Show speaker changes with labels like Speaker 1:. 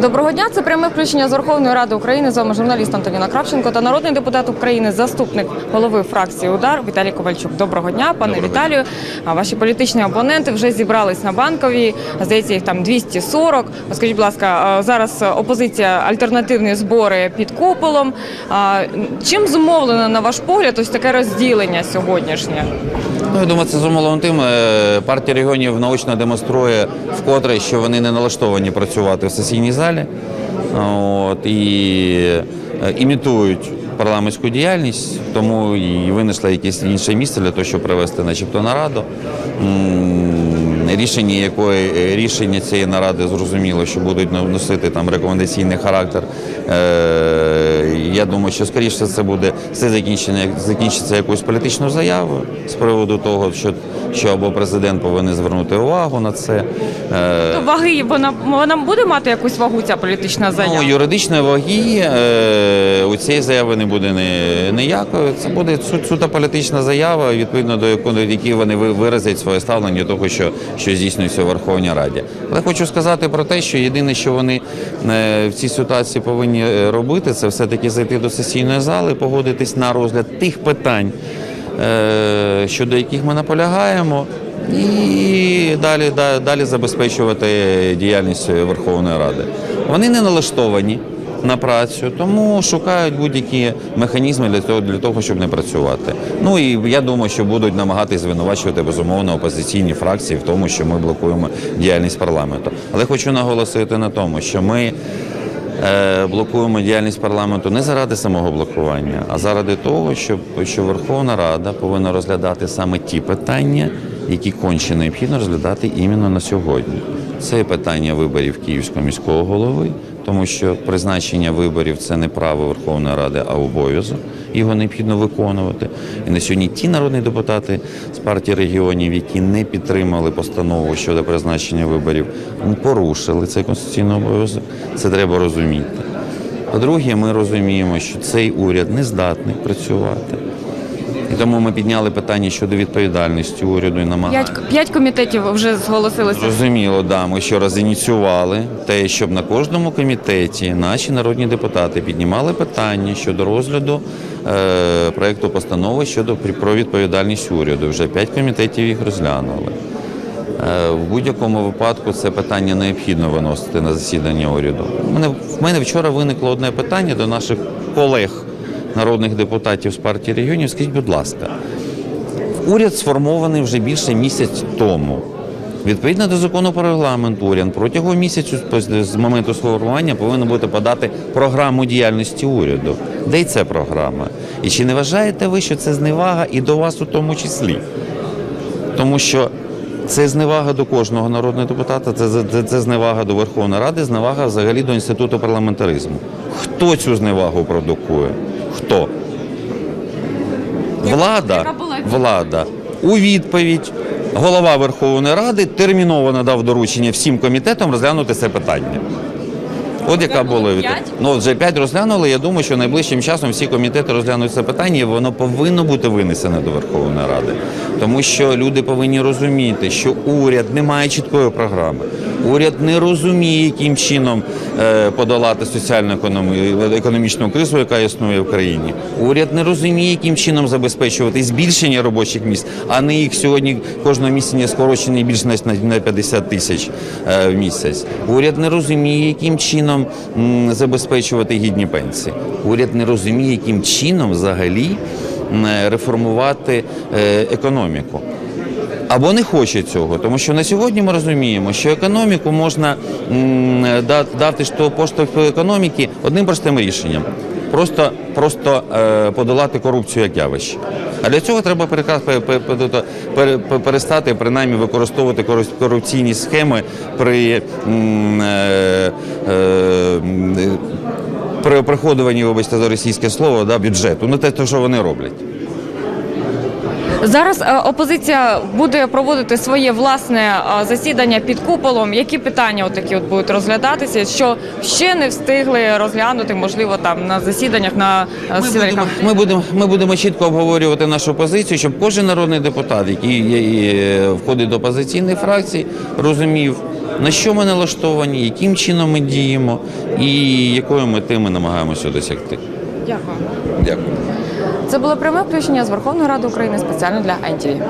Speaker 1: Доброго дня. Це пряме включення з Верховної Ради України. З вами журналіст Антоніна Кравченко та народний депутат України, заступник голови фракції Удар Віталій Ковальчук. Доброго дня, пане
Speaker 2: Доброго
Speaker 1: Віталію. А ваші політичні опоненти вже зібрались на банковій. Здається, їх там 240. Скажіть, будь ласка, зараз опозиція альтернативні збори під куполом. Чим зумовлено на ваш погляд ось таке розділення сьогоднішнє?
Speaker 2: Ну, я думаю, це зумовлено тим. е, Партія регіонів наочно демонструє вкотре, що вони не налаштовані працювати в сесійній залі от, і е, імітують парламентську діяльність, тому і винесли якесь інше місце для того, щоб привести начебто нараду. Рішення якої рішення цієї наради зрозуміло, що будуть носити там рекомендаційний характер. Е, Я думаю, що скоріше це буде все закінчення закінчиться якоюсь політичною заявою з приводу того, що, що або президент повинен звернути увагу на це. Е,
Speaker 1: Ваги вона вона буде мати якусь вагу ця політична заява?
Speaker 2: Ну, юридичної ваги е, у цієї заяви не буде ні- ніякої. Це буде су- суто політична заява, відповідно до якої вони ви- виразять своє ставлення до того, що, що здійснюється у Верховній Раді. Але хочу сказати про те, що єдине, що вони е, в цій ситуації повинні е, робити, це все-таки зайти до сесійної зали, погодитись на розгляд тих питань, е, щодо яких ми наполягаємо. І далі, далі забезпечувати діяльність Верховної Ради. Вони не налаштовані на працю, тому шукають будь-які механізми для того, для того, щоб не працювати. Ну і я думаю, що будуть намагатись звинувачувати безумовно опозиційні фракції в тому, що ми блокуємо діяльність парламенту. Але хочу наголосити на тому, що ми. Е, Блокуємо діяльність парламенту не заради самого блокування, а заради того, щоб що Верховна Рада повинна розглядати саме ті питання, які конче необхідно розглядати іменно на сьогодні. Це питання виборів Київського міського голови, тому що призначення виборів це не право Верховної Ради, а обов'язок. Його необхідно виконувати. І на сьогодні ті народні депутати з партії регіонів, які не підтримали постанову щодо призначення виборів, порушили цей конституційний обов'язок. Це треба розуміти. По-друге, ми розуміємо, що цей уряд не здатний працювати. І тому ми підняли питання щодо відповідальності уряду і намагаємося.
Speaker 1: П'ять, п'ять комітетів вже зголосилися.
Speaker 2: Зрозуміло, да. Ми ще раз ініціювали те, щоб на кожному комітеті наші народні депутати піднімали питання щодо розгляду е, проекту постанови щодо про відповідальність уряду. Вже п'ять комітетів їх розглянули. Е, В будь-якому випадку це питання необхідно виносити на засідання уряду. В мене вчора виникло одне питання до наших колег, народних депутатів з партії регіонів. Скажіть, будь ласка, уряд сформований вже більше місяць тому. Відповідно до закону про регламент, уряд протягом місяцю з- моменту сформування повинен бути подати програму діяльності уряду. Де й ця програма? І чи не вважаєте ви, що це зневага і до вас у тому числі? Тому що це зневага до кожного народного депутата, це, це, це зневага до Верховної Ради, зневага взагалі до інституту парламентаризму. Хто цю зневагу продукує? Хто? Влада, влада у відповідь. Голова Верховної Ради терміново надав доручення всім комітетам розглянути це питання. От яка була відповідь. Ну, вже п'ять розглянули. Я думаю, що найближчим часом всі комітети розглянуть це питання, і воно повинно бути винесене до Верховної Ради. Тому що люди повинні розуміти, що уряд не має чіткої програми. Уряд не розуміє, яким чином е, подолати соціально-економічну кризу, яка існує в країні. Уряд не розуміє, яким чином забезпечувати збільшення робочих місць, а не їх сьогодні кожного місяця скорочені більш на на 50 тисяч е, в місяць. Уряд не розуміє, яким чином забезпечувати гідні пенсії. Уряд не розуміє, яким чином взагалі реформувати е, економіку. Або не хоче цього, тому що на сьогодні ми розуміємо, що економіку можна дати поштовх економіки одним простим рішенням. Просто, просто е, подолати корупцію як явище. А для цього треба перестати принаймні використовувати корупційні схеми при, е, е, приходуванні, вибачте за російське слово, бюджету. Ну те, що вони роблять.
Speaker 1: Зараз е, опозиція буде проводити своє власне е, засідання під куполом. Які питання такі от будуть розглядатися, що ще не встигли розглянути, можливо, там на засіданнях на е,
Speaker 2: Ми будемо, ми, будемо, ми будемо чітко обговорювати нашу позицію, щоб кожен народний депутат, який входить до опозиційної фракції, розумів, на що ми налаштовані, яким чином ми діємо і якої мети ми намагаємося досягти.
Speaker 1: Дякую.
Speaker 2: Дякую.
Speaker 1: Це було пряме включення з Верховної Ради України спеціально для НТВ.